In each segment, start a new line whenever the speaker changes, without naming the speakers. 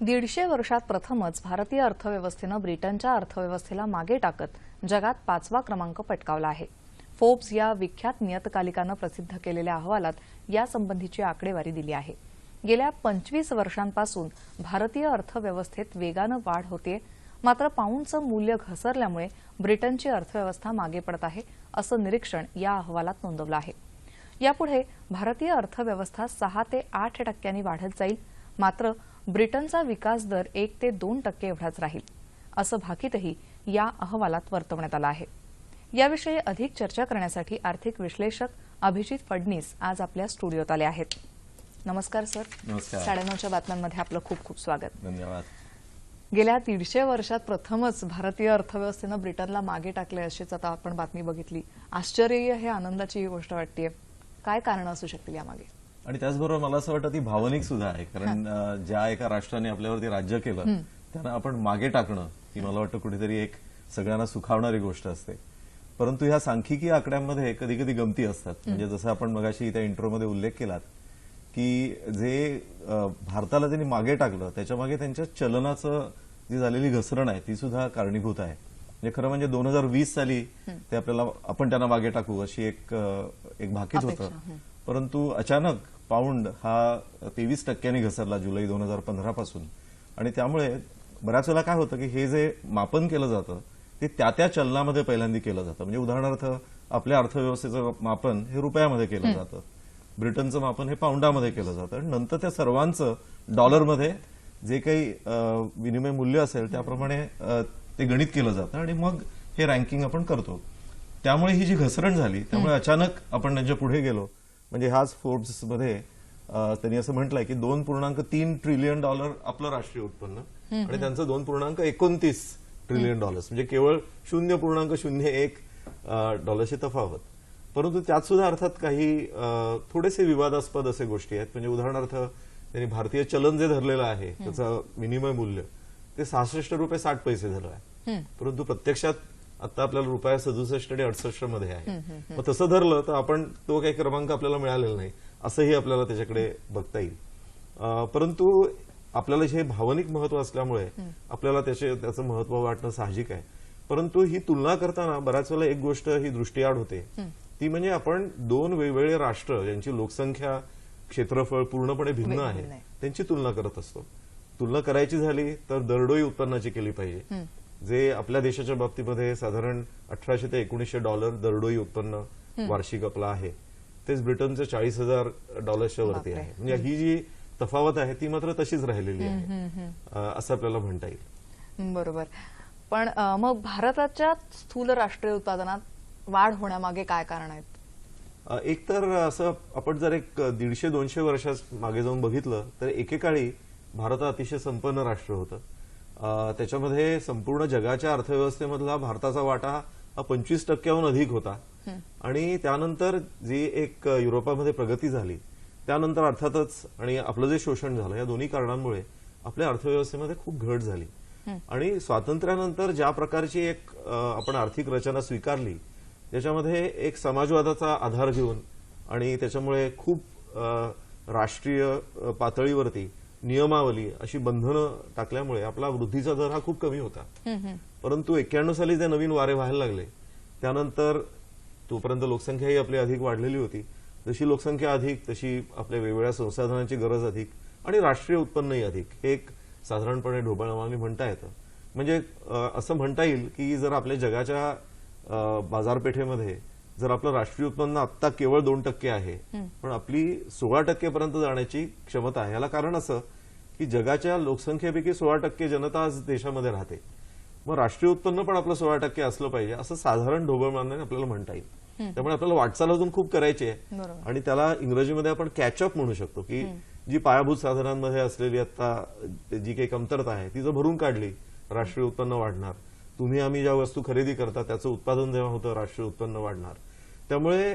दीडशे वर्षात प्रथमच भारतीय अर्थव्यवस्थेनं ब्रिटनच्या अर्थव्यवस्थेला मागे टाकत जगात पाचवा क्रमांक पटकावला आहे. फोर्ब्स या विख्यात नियतकालिकानं प्रसिद्ध केलेल्या अहवालात यासंबंधीची आकडेवारी दिली आहे. गेल्या पंचवीस वर्षांपासून भारतीय अर्थव्यवस्थेत वेगानं वाढ होते. मात्र पाऊंडचं मूल्य घसरल्यामुळे ब्रिटनची अर्थव्यवस्था मागे पडत आहे असं निरीक्षण या अहवालात नोंदवलं आहे. यापुढे भारतीय अर्थव्यवस्था सहा ते आठ टक्क्यांनी वाढत जाईल. मात्र ब्रिटनचा विकास दर एक ते दोन टक्के एवढाच राहील असं भाकीतही या अहवालात वर्तवण्यात आलं आहे. याविषयी अधिक चर्चा करण्यासाठी आर्थिक विश्लेषक अभिजित फडणीस आज आपल्या स्टुडिओत आले आहेत. नमस्कार सर. साडेनऊच्या बातम्यांमध्ये आपलं खूप खूप स्वागत.
धन्यवाद.
गेल्या दीडशे वर्षात प्रथमच भारतीय अर्थव्यवस्थेनं ब्रिटनला मागे टाकले अशीच आता आपण बातमी बघितली. आश्चर्य हे आनंदाची ही गोष्ट वाटतेय. काय कारण असू शकतील यामागे?
आणि त्याचबरोबर मला असं वाटतं ती भावनिक सुद्धा आहे. कारण ज्या एका राष्ट्राने आपल्यावरती राज्य केलं त्यांना आपण मागे टाकणं ही मला वाटतं कुठेतरी एक सगळ्यांना सुखावणारी गोष्ट असते. परंतु ह्या सांख्यिकी आकड्यांमध्ये कधी कधी गमती असतात. म्हणजे जसं आपण मगाशी त्या इंट्रोमध्ये उल्लेख केलात की जे भारताला त्यांनी मागे टाकलं त्याच्यामागे त्यांच्या चलनाचं जी झालेली घसरण आहे ती सुद्धा कारणीभूत आहे. म्हणजे खरं म्हणजे दोन हजार वीस साली ते आपल्याला आपण त्यांना मागे टाकू अशी एक एक भाकीत होतं. परंतु अचानक पाऊंड हा तेवीस टक्क्यांनी घसरला जुलै दोन हजार पंधरा पासून. आणि त्यामुळे बऱ्याच वेळेला काय होतं की हे जे मापन केलं जातं ते त्या त्या चलनामध्ये पहिल्यांदा केलं जातं. म्हणजे उदाहरणार्थ आपल्या अर्थव्यवस्थेचं मापन हे रुपयामध्ये केलं जातं. ब्रिटनचं मापन हे पाऊंडामध्ये केलं जातं. आणि नंतर त्या सर्वांचं डॉलरमध्ये जे काही विनिमय मूल्य असेल त्याप्रमाणे ते गणित केलं जातं आणि मग हे रँकिंग आपण करतो. त्यामुळे ही जी घसरण झाली त्यामुळे अचानक आपण त्यांच्या पुढे गेलो म्हणजे ह्याच फोर्ब्समध्ये अं, त्यांनी असं म्हटलंय की दोन पूर्णांक तीन ट्रिलियन डॉलर आपलं राष्ट्रीय उत्पन्न आणि त्यांचं दोन पूर्णांक एकोणतीस ट्रिलियन डॉलर्स म्हणजे केवळ शून्य पूर्णांक शून्य एक डॉलरची तफावत. परंतु त्यात सुद्धा अर्थात काही थोडेसे विवादास्पद असे गोष्टी आहेत. म्हणजे उदाहरणार्थ त्यांनी भारतीय चलन जे धरलेलं आहे त्याचं विनिमय मूल्य ते सहासष्ट रुपये साठ पैसे धरलं आहे. परंतु प्रत्यक्षात आता आपल्याला रुपया सदुसष्ट आणि अडसष्टमध्ये आहे. मग तसं धरलं तर आपण तो काही क्रमांक आपल्याला मिळालेला नाही. असंही आपल्याला त्याच्याकडे बघता येईल. परंतु आपल्याला हे भावनिक महत्त्व असल्यामुळे आपल्याला त्याचे त्याचं महत्त्व वाटणं साहजिक आहे. परंतु ही तुलना करताना बऱ्याच वेळेला एक गोष्ट ही दृष्टीआड होते. ती म्हणजे आपण दोन वेगवेगळे राष्ट्र ज्यांची लोकसंख्या क्षेत्रफळ पूर्णपणे भिन्न आहे. त्यांची तुलना करत असतो. तुलना करायची झाली तर दरडोई उत्पन्नाची केली पाहिजे. जे आपल्या देशाच्या बाबतीमध्ये साधारण अठराशे ते एकोणीसशे डॉलर दरडोई उत्पन्न वार्षिक आपलं आहे. तेच ब्रिटनचं चाळीस हजार डॉलर्सच्या वरती. आहे. म्हणजे ही जी तफावत आहे ती मात्र तशीच राहिलेली आहे. असं आपल्याला म्हणता येईल.
बरोबर. पण मग भारताच्या स्थूल राष्ट्रीय उत्पादनात वाढ होण्यामागे काय कारण आहेत?
एक तर असं आपण जर एक दीडशे दोनशे वर्षात मागे जाऊन बघितलं तर एकेकाळी भारत अतिशय संपन्न राष्ट्र होतं. त्याच्यामध्ये संपूर्ण जगाच्या अर्थव्यवस्थेमधला भारताचा वाटा हा पंचवीस टक्क्याहून अधिक होता. आणि त्यानंतर जी एक युरोपामध्ये प्रगती झाली त्यानंतर अर्थातच आणि आपलं जे शोषण झालं या दोन्ही कारणांमुळे आपल्या अर्थव्यवस्थेमध्ये खूप घट झाली. आणि स्वातंत्र्यानंतर ज्या प्रकारची एक आपण आर्थिक रचना स्वीकारली त्याच्यामध्ये एक समाजवादाचा आधार घेऊन आणि त्याच्यामुळे खूप राष्ट्रीय पातळीवरती नियमावली अशी बंधनं टाकल्यामुळे आपला वृद्धीचा दर हा खूप कमी होता. परंतु एक्क्याण्णव साली जे नवीन वारे व्हायला लागले त्यानंतर तोपर्यंत लोकसंख्याही आपली अधिक वाढलेली होती. जशी लोकसंख्या अधिक तशी आपल्या वेगवेगळ्या संसाधनांची गरज अधिक आणि राष्ट्रीय उत्पन्नही अधिक. हे एक साधारणपणे ढोबळमानी म्हणता येतं. म्हणजे असं म्हणता येईल की जर आपल्या जगाच्या बाजारपेठेमध्ये जर आपलं राष्ट्रीय उत्पन्न आत्ता केवळ दोन टक्के आहे पण आपली सोळा टक्केपर्यंत जाण्याची क्षमता आहे याला कारण असं की जगाच्या लोकसंख्येपैकी सोळा टक्के जनता आज देशामध्ये राहते. मग राष्ट्रीय उत्पन्न पण आपलं सोळा टक्के असलं पाहिजे असं साधारण ढोबळमानाने आपल्याला म्हणता येईल. त्यामुळे आपल्याला वाटचाल अजून खूप करायची आहे. आणि त्याला इंग्रजीमध्ये आपण कॅचअप म्हणू शकतो की जी पायाभूत साधनांमध्ये असलेली आता जी काही कमतरता आहे ती जर भरून काढली राष्ट्रीय उत्पन्न वाढणार. तुम्ही आम्ही ज्या वस्तू खरेदी करता त्याचं उत्पादन जेव्हा होतं राष्ट्रीय उत्पन्न वाढणार. त्यामुळे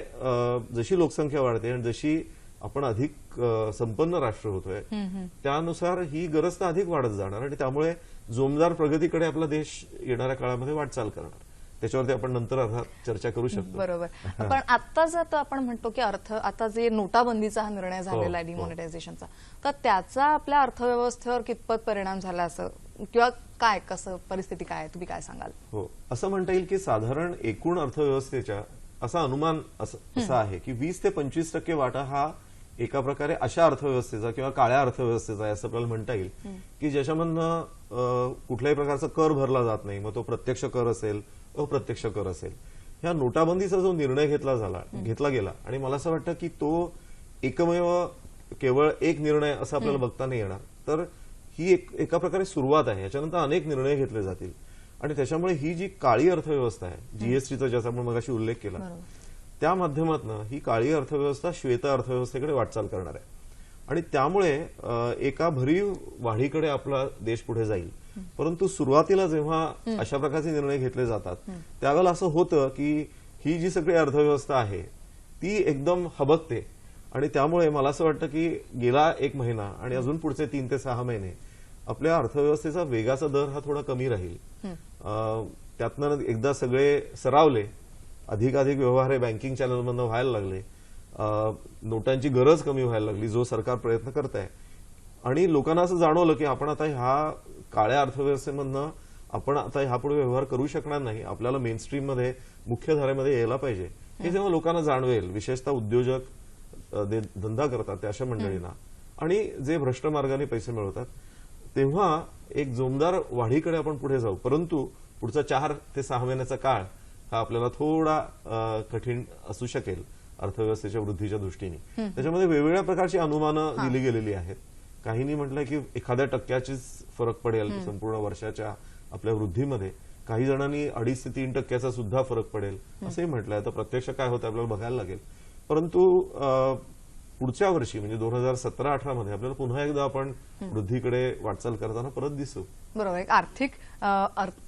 जशी लोकसंख्या वाढते आणि जशी आपण अधिक संपन्न राष्ट्र होतोय. त्यानुसार ही गरज तर अधिक वाढत जाणार आणि त्यामुळे जोमदार प्रगतीकडे आपला देश येणाऱ्या काळामध्ये वाटचाल करणार. त्याच्यावरती आपण नंतर अर्थात चर्चा करू शकतो.
बरोबर. पण आता जर आपण म्हणतो की अर्थ आता जे नोटाबंदीचा हा निर्णय झालेला आहे
हो.
डिमॉनिटायझेशनचा तर त्याचा आपल्या अर्थव्यवस्थेवर कितपत परिणाम झाला असं किंवा काय कसं परिस्थिती काय? तुम्ही काय सांगाल?
हो. असं म्हणता येईल की साधारण एकूण अर्थव्यवस्थेच्या असा अनुमान असं असा आहे की वीस ते पंचवीस टक्के वाटा हा एका प्रकारे अशा अर्थव्यवस्थेचा किंवा काळ्या अर्थव्यवस्थेचा आहे असं आपल्याला म्हणता येईल की ज्याच्यामधनं कुठल्याही प्रकारचा कर भरला जात नाही. मग तो प्रत्यक्ष कर असेल अप्रत्यक्ष कर असेल. ह्या नोटाबंदीचा जो निर्णय घेतला झाला घेतला गेला आणि मला असं वाटतं की तो एकमेव केवळ एक निर्णय असं आपल्याला बघता नाही येणार. तर ही एक एका प्रकारे सुरुवात आहे. याच्यानंतर अनेक निर्णय घेतले जातील. आणि त्याच्यामुळे ही जी काळी अर्थव्यवस्था आहे जीएसटीचा ज्याचा आपण मगाशी उल्लेख केला. त्या माध्यमातून ही काळी अर्थव्यवस्था श्वेत अर्थव्यवस्थेकडे वाटचाल करणार आहे. आणि त्यामुळे एका भरीव वाढीकडे आपला देश पुढे जाईल. परंतु सुरुवातीला जेव्हा अशा प्रकारचे निर्णय घेतले जातात त्यावेळेला असं होतं की ही जी सगळी अर्थव्यवस्था आहे ती एकदम हबकते. आणि त्यामुळे मला असं वाटतं की गेला एक महिना आणि अजून पुढचे तीन ते सहा महिने आपल्या अर्थव्यवस्थेचा वेगाचा दर हा थोडा कमी राहील. त्यातनं एकदा सगळे सरावले अधिकाधिक व्यवहार हे बँकिंग चॅनलमधनं व्हायला लागले. नोटांची गरज कमी व्हायला लागली जो सरकार प्रयत्न करत आहे आणि लोकांना असं जाणवलं की आपण आता ह्या काळ्या अर्थव्यवस्थेमधनं आपण आता ह्यापुढे व्यवहार करू शकणार नाही. आपल्याला मेन स्ट्रीममध्ये मुख्य धारेमध्ये यायला पाहिजे. हे जेव्हा लोकांना जाणवेल विशेषतः उद्योजक धंदा करतात त्या अशा मंडळींना. आणि जे भ्रष्ट मार्गाने पैसे मिळवतात तेव्हा एक जोमदार वाढीकडे आपण पुढे जाऊ. परंतु पुढचा चार ते सहा महिन्याचा काळ हा आपल्याला थोडा कठीण असू शकेल अर्थव्यवस्थेच्या वृद्धीच्या दृष्टीने. त्याच्यामध्ये वेगवेगळ्या प्रकारची अनुमानं दिली गेलेली आहेत. काहींनी म्हटलंय की एखाद्या टक्क्याचीच फरक पडेल संपूर्ण वर्षाच्या आपल्या वृद्धीमध्ये. काही जणांनी अडीच ते तीन टक्क्याचा सुद्धा फरक पडेल. असंही म्हटलंय. तर प्रत्यक्ष काय होतं आपल्याला बघायला लागेल. परंतु पुढच्या वर्षी म्हणजे दोन हजार सतरा अठरा मध्ये आपल्याला पुन्हा एकदा आपण वृद्धीकडे वाटचाल करताना परत दिसू.
बरोबर. एक आर्थिक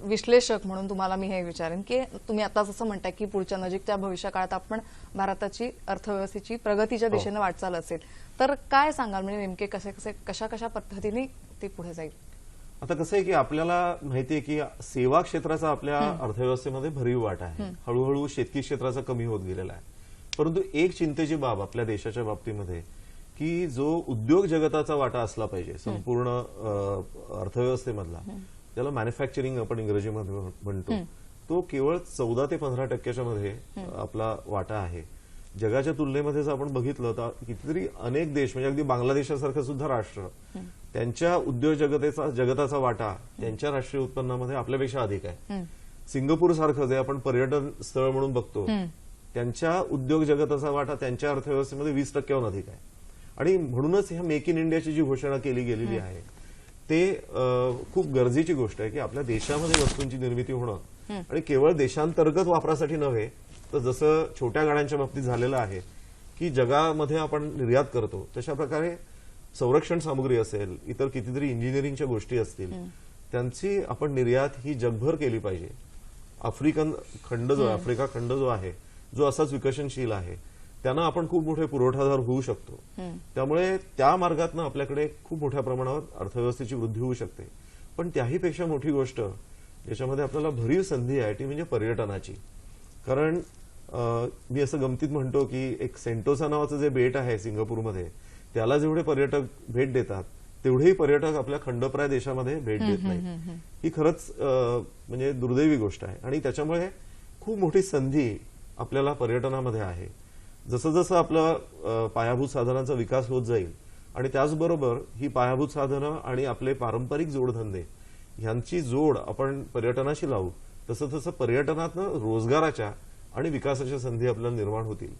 विश्लेषक म्हणून तुम्हाला मी हे विचारेन की तुम्ही आता जसं म्हणताय की पुढच्या नजीकच्या भविष्य काळात आपण भारताची अर्थव्यवस्थेची प्रगतीच्या
हो.
दिशेने वाटचाल असेल. तर काय सांगाल म्हणजे नेमके कसे कसे कशा कशा पद्धतीने ते पुढे जाईल?
आता कसं आहे की आपल्याला माहितीये की सेवा क्षेत्राचा आपल्या अर्थव्यवस्थेमध्ये भरीव वाटा आहे. हळूहळू शेतकी क्षेत्राचा कमी होत गेलेला आहे. परंतु एक चिंतेची बाब आपल्या देशाच्या बाबतीमध्ये की जो उद्योग जगताचा वाटा असला पाहिजे संपूर्ण अर्थव्यवस्थेमधला त्याला मॅन्युफॅक्चरिंग आपण इंग्रजीमध्ये म्हण- म्हणतो. तो केवळ चौदा ते पंधरा टक्क्याच्या मध्ये आपला वाटा आहे. जगाच्या तुलनेमध्ये जर आपण बघितलं तर कितीतरी अनेक देश म्हणजे अगदी बांगलादेशासारखं सुद्धा राष्ट्र त्यांच्या उद्योग जगतेचा जगताचा वाटा त्यांच्या राष्ट्रीय उत्पन्नामध्ये आपल्यापेक्षा अधिक आहे. सिंगापूर सारखं जे आपण पर्यटन स्थळ म्हणून बघतो त्यांच्या उद्योग जगताचा वाटा त्यांच्या अर्थव्यवस्थेमध्ये वीस टक्क्याहून अधिक आहे. आणि म्हणूनच ह्या मेक इन इंडियाची जी घोषणा केली गेलेली आहे ते खूप गरजेची गोष्ट आहे की आपल्या देशामध्ये वस्तूंची निर्मिती होणं आणि केवळ देशांतर्गत वापरासाठी नव्हे तर जसं छोट्या गाड्यांच्या बाबतीत झालेलं आहे की जगामध्ये आपण निर्यात करतो तशा प्रकारे संरक्षण सामुग्री असेल इतर कितीतरी इंजिनिअरिंगच्या गोष्टी असतील त्यांची आपण निर्यात ही जगभर केली पाहिजे. आफ्रिकन खंड जो आहे आफ्रिका खंड जो आहे जो असाच विकसनशील आहे त्यांना आपण खूप मोठे पुरवठादार होऊ शकतो. त्यामुळे त्या मार्गातनं आपल्याकडे खूप मोठ्या प्रमाणावर अर्थव्यवस्थेची वृद्धी होऊ शकते. पण त्याही पेक्षा मोठी गोष्ट ज्याच्यामध्ये आपल्याला भरीव संधी आहे ती म्हणजे पर्यटनाची. कारण मी असं गमतीत म्हणतो की एक सेंटोसा नावाचं जे बेट आहे सिंगापूरमध्ये त्याला जेवढे पर्यटक भेट देतात तेवढेही पर्यटक आपल्या खंडप्राय देशामध्ये भेट देत नाही ही खरंच म्हणजे दुर्दैवी गोष्ट आहे. आणि त्याच्यामुळे खूप मोठी संधी आपल्याला पर्यटनामध्ये आहे. जसं जसं आपलं पायाभूत साधनांचा विकास होत जाईल आणि त्याचबरोबर ही पायाभूत साधनं आणि आपले पारंपरिक जोडधंदे ह्यांची जोड आपण पर्यटनाशी लावू तसं तसं पर्यटनातनं रोजगाराच्या आणि विकासाच्या संधी आपल्याला निर्माण होतील.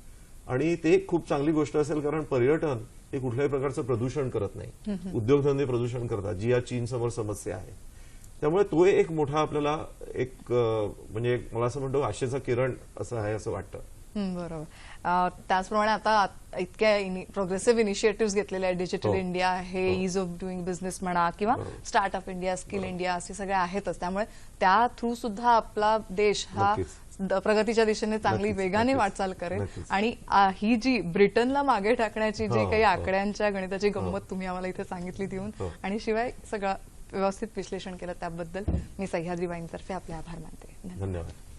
आणि ते खूप चांगली गोष्ट असेल कारण पर्यटन हे कुठल्याही प्रकारचं प्रदूषण करत नाही. उद्योगधंदे प्रदूषण करतात जी या चीन समोर समस्या आहे. त्यामुळे तो एक मोठा आपल्याला एक म्हणजे मला असं म्हणतो आशेचा किरण असं आहे असं वाटतं
बरोबर त्याचप्रमाणे आता इतक्या प्रोग्रेसिव्ह इनिशिएटिव्ह घेतलेले आहेत डिजिटल. इंडिया हे
हो.
इज ऑफ डुईंग बिझनेस म्हणा किंवा. स्टार्टअप इंडिया स्किल इंडिया असे सगळे आहेतच त्यामुळे त्या थ्रू सुद्धा आपला देश हा प्रगतीच्या दिशेने चांगली वेगाने वाटचाल करेल. आणि ही जी ब्रिटनला मागे टाकण्याची जी
हो,
काही
हो.
आकड्यांच्या गणिताची गंमत तुम्ही आम्हाला इथे सांगितली देऊन. आणि शिवाय सगळं व्यवस्थित विश्लेषण केलं त्याबद्दल मी सह्याद्री वाईनतर्फे आपले आभार मानते धन्यवाद.
धन्यवाद